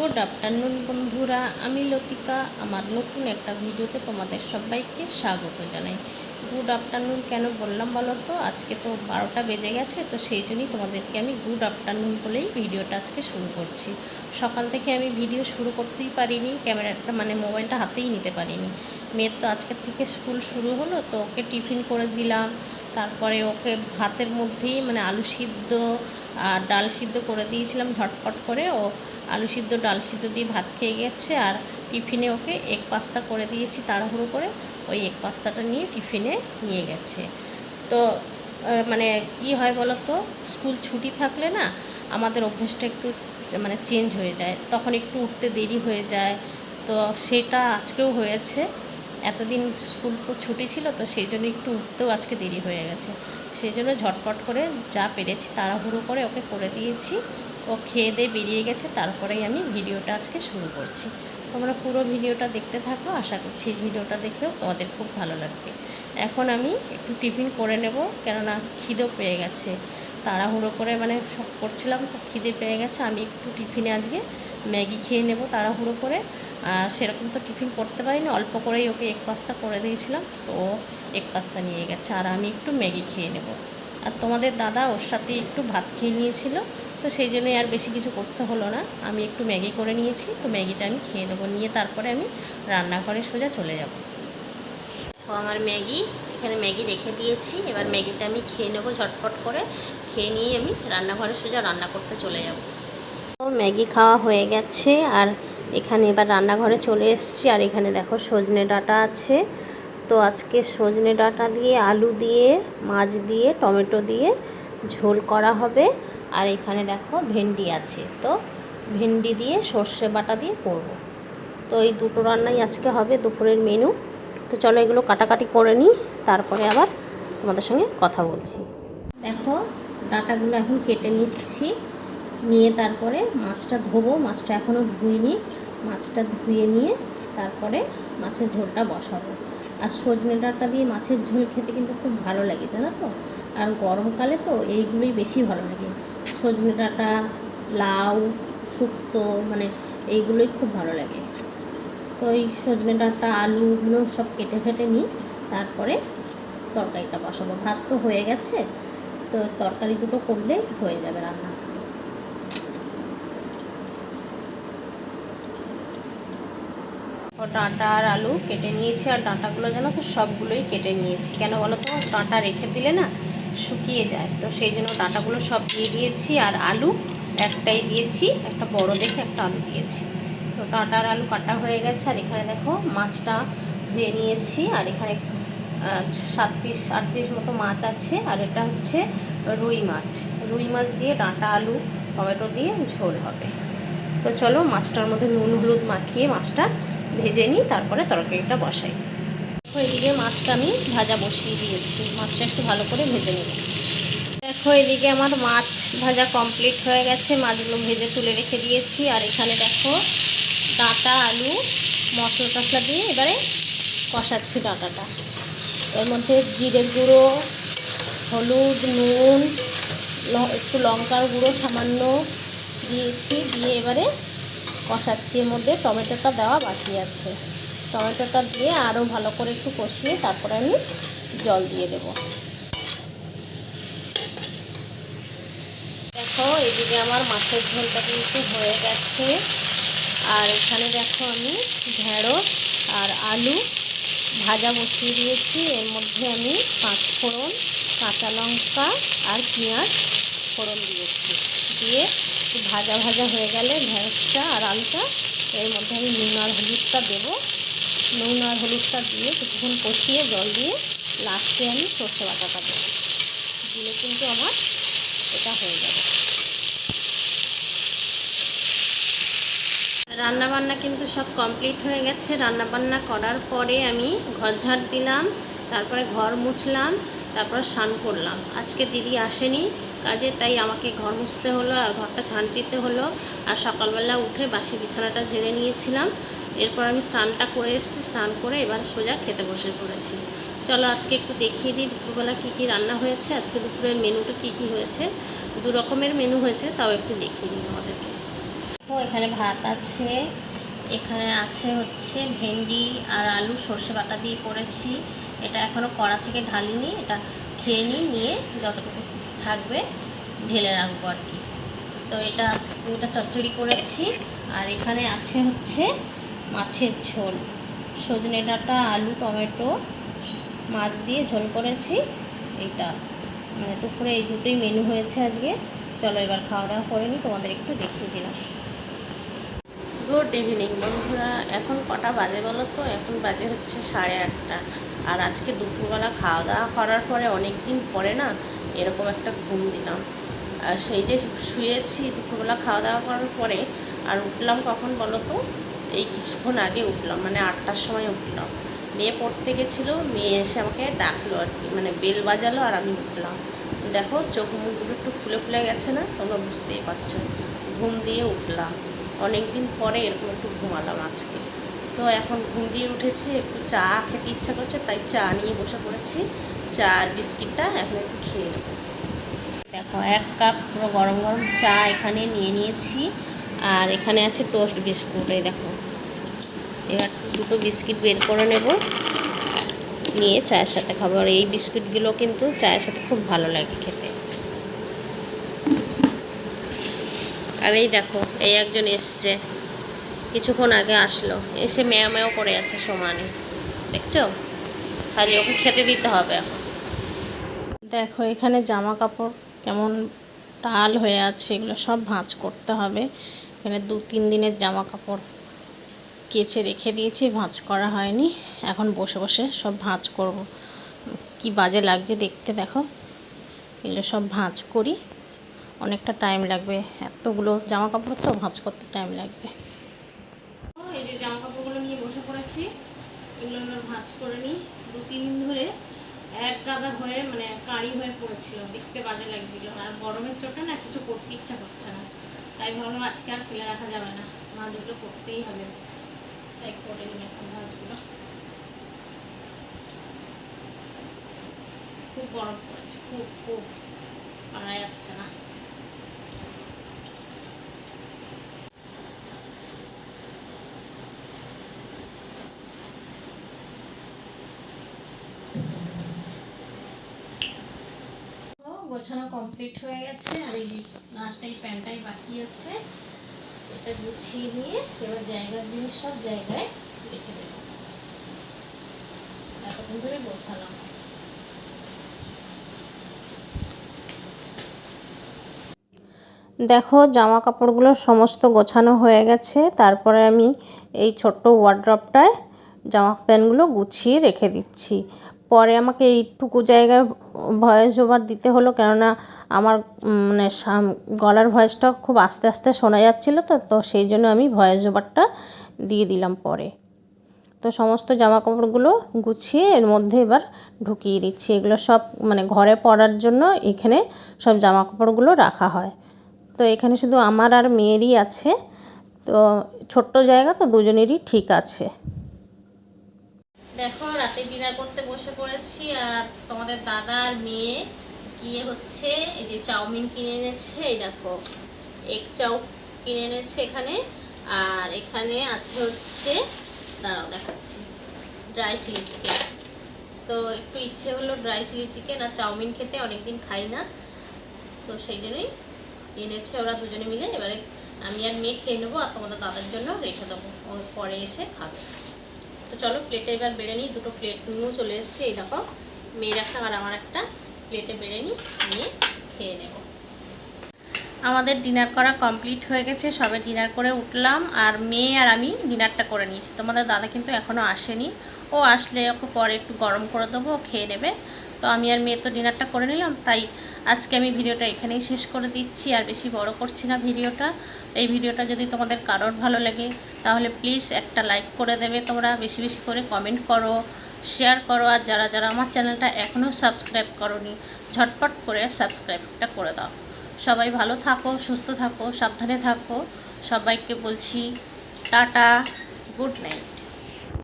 Good afternoon বন্ধুরা, আমি লতিকা। আমার নতুন একটা ভিডিওতে তোমাদের সবাইকে স্বাগত জানাই। গুড আফটারনুন কেন বললাম বলো তো? আজকে তো বারোটা বেজে গেছে, তো সেই জন্যই তোমাদেরকে আমি গুড আফটারনুন বলেই ভিডিওটা আজকে শুরু করছি। সকাল থেকে আমি ভিডিও শুরু করতেই পারিনি, ক্যামেরাটা মানে মোবাইলটা হাতেই নিতে পারিনি। মেয়ের তো আজকের থেকে স্কুল শুরু হলো, তো ওকে টিফিন করে দিলাম। তারপরে ওকে ভাতের মধ্যেই মানে আলু সিদ্ধ আর ডাল সিদ্ধ করে দিয়েছিলাম ঝটপট করে। ও আলু সিদ্ধ, ডাল সিদ্ধ দিয়ে ভাত খেয়ে গেছে আর টিফিনে ওকে এক পাস্তা করে দিয়েছি তাড়াহুড়ো করে। ওই এক পাস্তাটা নিয়ে টিফিনে নিয়ে গেছে। তো মানে কি হয় বলো তো স্কুল ছুটি থাকলে না আমাদের অভ্যেসটা একটু মানে চেঞ্জ হয়ে যায়। তখন একটু উঠতে দেরি হয়ে যায়। তো সেটা আজকেও হয়েছে। এতদিন স্কুল তো ছুটি ছিল, তো সেই জন্য একটু উঠতেও আজকে দেরি হয়ে গেছে। সেই জন্য ঝটপট করে যা পেরেছি তাড়াহুড়ো করে ওকে করে দিয়েছি। ও খেয়ে দিয়ে বেরিয়ে গেছে, তারপরেই আমি ভিডিওটা আজকে শুরু করছি। তোমরা পুরো ভিডিওটা দেখতে থাকো, আশা করছি ভিডিওটা দেখেও তোমাদের খুব ভালো লাগবে। এখন আমি একটু টিফিন করে নেব, কেননা খিদেও পেয়ে গেছে। তাড়াহুড়ো করে মানে সব করছিলাম, তো খিদে পেয়ে গেছে। আমি একটু টিফিনে আজকে ম্যাগি খেয়ে নেব তাড়াহুড়ো করে। সেরকম তো টিফিন করতে পারিনি, অল্প করেই ওকে এক পাস্তা করে দিয়েছিলাম, তো এক পাস্তা নিয়ে গেছে, আর আমি একটু ম্যাগি খেয়ে নেব। আর তোমাদের দাদা ওর সাথে একটু ভাত খেয়ে নিয়েছিল, তো সেই জন্যই আর বেশি কিছু করতে হলো না, আমি একটু ম্যাগি করে নিয়েছি, তো ম্যাগিটা আমি খেয়ে নেব, নিয়ে তারপরে আমি রান্নাঘরে সোজা চলে যাব। তো আমার ম্যাগি, এখানে ম্যাগি রেখে দিয়েছি, এবার ম্যাগিটা আমি খেয়ে নেব ঝটপট করে, খেয়ে নিয়ে আমি রান্নাঘরে সোজা রান্না করতে চলে যাব। ম্যাগি খাওয়া হয়ে গেছে, আর এখানে এবার রান্নাঘরে চলে এসেছি। আর এখানে দেখো সজনে ডাটা আছে। তো আজকে সজনে ডাটা দিয়ে, আলু দিয়ে, মাছ দিয়ে, টমেটো দিয়ে ঝোল করা হবে। আর এখানে দেখো ভেন্ডি আছে। তো ভেন্ডি দিয়ে সর্ষে বাটা দিয়ে করব। তো এই দুটো রান্নাই আজকে হবে দুপুরের মেনু। তো চলো এগুলো কাটাকাটি করে নিই। তারপরে আবার তোমাদের সঙ্গে কথা বলছি। দেখো ডাটাগুলো এখন কেটে নিচ্ছি। নিয়ে তারপরে মাছটা ধোবো, মাছটা এখনও ধুইনি। মাছটা ধুয়ে নিয়ে তারপরে মাছের ঝোলটা বসাবো। আর সজনে ডাঁটা দিয়ে মাছের ঝোল খেতে কিন্তু খুব ভালো লাগে, জানো তো? আর গরমকালে তো এইগুলোই বেশি ভালো লাগে। সজনে ডাঁটা, লাউ, শুক্তো মানে এইগুলোই খুব ভালো লাগে। তো এই সজনে ডাঁটা আলুগুলো সব কেটে ফেটে নিই, তারপরে তরকারিটা বসাবো। ভাত তো হয়ে গেছে, তো তরকারি দুটো করলেই হয়ে যাবে রান্না। ও ডাঁটা আর আলু কেটে নিয়েছি, আর ডাঁটাগুলো যেন তো সবগুলোই কেটে নিয়েছি। কেন বলো তো? ডাঁটা রেখে দিলে না শুকিয়ে যায়। তো সেই জন্য ডাঁটাগুলো সব দিয়ে দিয়েছি, আর আলু একটাই দিয়েছি, একটা বড় দেখে একটা আলু দিয়েছি। তো ডাঁটা আর আলু কাটা হয়ে গেছে, আর এখানে দেখো মাছটা ধুয়ে নিয়েছি, আর এখানে সাত পিস, আট পিস মতো মাছ আছে, আর এটা হচ্ছে রুই মাছ। রুই মাছ দিয়ে ডাঁটা, আলু, টমেটো দিয়ে ঝোল হবে। তো চলো মাছটার মধ্যে নুন, হলুদ মাখিয়ে মাছটা ভেজে নিই, তারপরে তরকারিটা বসাই। এদিকে মাছটা আমি ভাজা বসিয়ে দিয়েছি। মাছটা একটু ভালো করে ভেজে নেব। দেখো, এদিকে আমার মাছ ভাজা কমপ্লিট হয়ে গেছে। মাছগুলো ভেজে তুলে রেখে দিয়েছি। আর এখানে দেখো, ডাঁটা, আলু, মশলা টশলা দিয়ে এবারে কষাচ্ছি ডাঁটাটা। এর মধ্যে জিরে গুঁড়ো, হলুদ, নুন একটু লঙ্কার গুঁড়ো সামান্য দিয়েছি। দিয়ে এবারে কষাচ্ছি, এর মধ্যে টমেটোটা দেওয়া বাকি আছে। টমেটোটা দিয়ে আরও ভালো করে একটু কষিয়ে তারপরে আমি জল দিয়ে দেব। দেখো, এদিকে আমার মাছের ঝোলটা কিন্তু হয়ে গেছে। আর এখানে দেখো আমি ঢেঁড়স আর আলু ভাজা বসিয়ে দিয়েছি। এর মধ্যে আমি পাঁচ ফোড়ন, কাঁচা লঙ্কা আর পেঁয়াজ ফোড়ন দিয়েছি। দিয়ে একটু ভাজা ভাজা হয়ে গেলে ঢেঁড়সটা আর আলুটা, এর মধ্যে আমি নুন আর হলুদটা দেবো। নুন আর হলুদটা দিয়ে কিছুক্ষণ কষিয়ে জল দিয়ে লাস্টে আমি সর্ষে বাটাটা দেবো। দিলে কিন্তু আমার এটা হয়ে যাবে। রান্না বান্না কিন্তু সব কমপ্লিট হয়ে গেছে। রান্না বান্না করার পরে আমি ঘর ঝাড় দিলাম, তারপরে ঘর মুছলাম। তারপরে স্নান করলাম। আজকে দিদি আসেনি কাজে, তাই আমাকে ঘর মুছতে হলো আর ঘরটা ঝাঁট দিতে হলো। আর সকালবেলা উঠে বাসি বিছানাটা ঝেড়ে নিয়েছিলাম। এরপর আমি স্নানটা করে এসেছি, স্নান করে এবার সোজা খেতে বসে পড়েছি। চলো আজকে একটু দেখিয়ে দিই দুপুরবেলা কী কী রান্না হয়েছে। আজকে দুপুরের মেনুটা কী কী হয়েছে? দু রকমের মেনু হয়েছে, তাও একটু দেখিয়ে দিই আমাদেরকে ও এখানে ভাত আছে, এখানে আছে হচ্ছে ভেন্ডি আর আলু সর্ষে বাটা দিয়ে করেছি। এটা এখনও কড়া থেকে ঢালিনি, এটা খেয়ে নিই নিয়ে যতটুকু থাকবে ঢেলে রাখব আর কি। তো এটা এটা চচ্চড়ি করেছি, আর এখানে আছে হচ্ছে মাছের ঝোল। সজনে ডাঁটা, আলু, টমেটো, মাছ দিয়ে ঝোল করেছি, এইটা। মানে দুপুরে এই দুটোই মেনু হয়েছে আজকে। চলো এবার খাওয়া দাওয়া করে নিই, তোমাদের একটু দেখিয়ে দিলাম। গুড ইভিনিং বন্ধুরা। এখন কটা বাজে বলো তো? এখন বাজে হচ্ছে সাড়ে আটটা। আর আজকে দুপুরবেলা খাওয়া দাওয়া করার পরে অনেক দিন পরে না এরকম একটা ঘুম দিলাম। আর সেই যে শুয়েছি দুপুরবেলা খাওয়া দাওয়া করার পরে, আর উঠলাম কখন বলো তো? এই কিছুক্ষণ আগে উঠলাম মানে আটটার সময় উঠলাম। মেয়ে পড়তে গেছিল, মেয়ে এসে আমাকে ডাকলো আর কি মানে বেল বাজালো আর আমি উঠলাম। দেখো চোখ মুখগুলো একটু ফুলে ফুলে গেছে না? তোমরা বুঝতেই পারছ। ঘুম দিয়ে উঠলাম। অনেক দিন পরে এরকম একটু ঘুমালাম আজকে। তো এখন ঘুম দিয়ে উঠেছি, একটু চা খেতে ইচ্ছা করছে, তাই চা নিয়ে বসে পড়েছি। চা আর বিস্কিটটা এখন একটু খেয়ে নেব। দেখো, এক কাপ পুরো গরম গরম চা এখানে নিয়ে নিয়েছি, আর এখানে আছে টোস্ট বিস্কুট, এই দেখো। এবার দুটো বিস্কিট বের করে নেব, নিয়ে চায়ের সাথে খাব। আর এই বিস্কুটগুলো কিন্তু চায়ের সাথে খুব ভালো লাগে খেতে। আর এই দেখো, এই একজন এসছে। কিছুক্ষণ আগে আসলো। এসে ম্যাও ম্যাও করে যাচ্ছে সমানে। দেখছ? খালি ওকে খেতে দিতে হবে এখন। দেখো, এখানে জামা কাপড় কেমন টাল হয়ে আছে। এগুলো সব ভাঁজ করতে হবে। এখানে দু তিন দিনের জামা কাপড় কেচে রেখে দিয়েছি, ভাঁজ করা হয়নি। এখন বসে বসে সব ভাঁজ করব। কি বাজে লাগছে দেখতে দেখো। এগুলো সব ভাঁজ করি। অনেকটা টাইম লাগবে। এতগুলো জামা কাপড় তো ভাঁজ করতে টাইম লাগবে। এই যে জামা কাপড়গুলো নিয়ে বসে পড়েছি, এগুলো আমরা ভাঁজ করে নিই। দু তিন দিন ধরে এক গাদা হয়ে মানে কাঁড়ি হয়ে পড়েছিল, দেখতে বাজে লাগছিল। আর গরমের চোটে না কিছু করতে ইচ্ছা করছে না। তাই ভাবলাম আজকে আর ফেলে রাখা যাবে না। ভাঁজগুলো করতেই হবে। তাই করে নিই এখন ভাঁজগুলো। খুব গরম পড়েছে, খুব খুব। পারা যাচ্ছে না। গোছানো কমপ্লিট হয়ে গেছে, আর এই এই প্যান্টটাই বাকি আছে। এটা গুছিয়ে নিয়ে এবার জায়গার জিনিস সব জায়গায় রেখে দেবো। এতক্ষণ ধরে গোছালাম। দেখো জামা কাপড়গুলো সমস্ত গোছানো হয়ে গেছে। তারপরে আমি এই ছোট্ট ওয়ার্ড্রপটায় জামা প্যান্টগুলো গুছিয়ে রেখে দিচ্ছি। পরে আমাকে এইটুকু জায়গায় ভয়েস ওভার দিতে হলো কেননা আমার মানে গলার ভয়েসটা খুব আস্তে আস্তে শোনা যাচ্ছিল তো তো সেই জন্য আমি ভয়েস ওভারটা দিয়ে দিলাম পরে। তো সমস্ত জামা কাপড়গুলো গুছিয়ে এর মধ্যে এবার ঢুকিয়ে দিচ্ছি। এগুলো সব মানে ঘরে পরার জন্য এখানে সব জামা কাপড়গুলো রাখা হয়। তো এখানে শুধু আমার আর মেয়েরই আছে। তো ছোট্ট জায়গা তো দুজনেরই ঠিক আছে। দেখো, রাতে ডিনার করতে বসে পড়েছি আর তোমাদের দাদা আর মেয়ে গিয়ে হচ্ছে এই যে চাউমিন কিনে এনেছে, এই দেখো এগ চাউ কিনে এনেছে এখানে। আর এখানে আছে হচ্ছে, দাঁড়াও দেখাচ্ছি ড্রাই চিলি চিকেন তো একটু ইচ্ছে হলো ড্রাই চিলি চিকেন আর চাউমিন খেতে, অনেকদিন খাই না। তো সেই জন্যই এনেছে ওরা দুজনে মিলে। এবারে আমি আর মেয়ে খেয়ে নেব আর তোমাদের দাদার জন্য রেখে দেবো। ও পরে এসে খাবে। তো চলো প্লেটে এবার বেড়ে নিই। দুটো প্লেট নিয়েও চলে এসেছি। এই দেখো, মেয়ের একটা আর আমার একটা। প্লেটে বেড়ে নিই, নিয়ে খেয়ে নেব। আমাদের ডিনার করা কমপ্লিট হয়ে গেছে। সবে ডিনার করে উঠলাম। আর মেয়ে আর আমি ডিনারটা করে নিয়েছি। তোমাদের দাদা কিন্তু এখনও আসেনি। ও আসলে ওকে পরে একটু গরম করে দেবো খেয়ে নেবে। তো আমি আর মেয়ে তো ডিনারটা করে নিলাম। তাই আজকে আমি ভিডিওটা এখানেই শেষ করে দিচ্ছি, আর বেশি বড় করছি না ভিডিওটা। এই ভিডিওটা যদি তোমাদের কারোর ভালো লাগে, তাহলে প্লিজ একটা লাইক করে দেবে তোমরা, বেশি বেশি করে কমেন্ট করো শেয়ার করো, আর যারা যারা আমার চ্যানেলটা এখনও সাবস্ক্রাইব করনি, ঝটপট করে সাবস্ক্রাইবটা করে দাও। সবাই ভালো থাকো, সুস্থ থাকো, সাবধানে থাকো। সবাইকে বলছি, টাটা গুড নাইট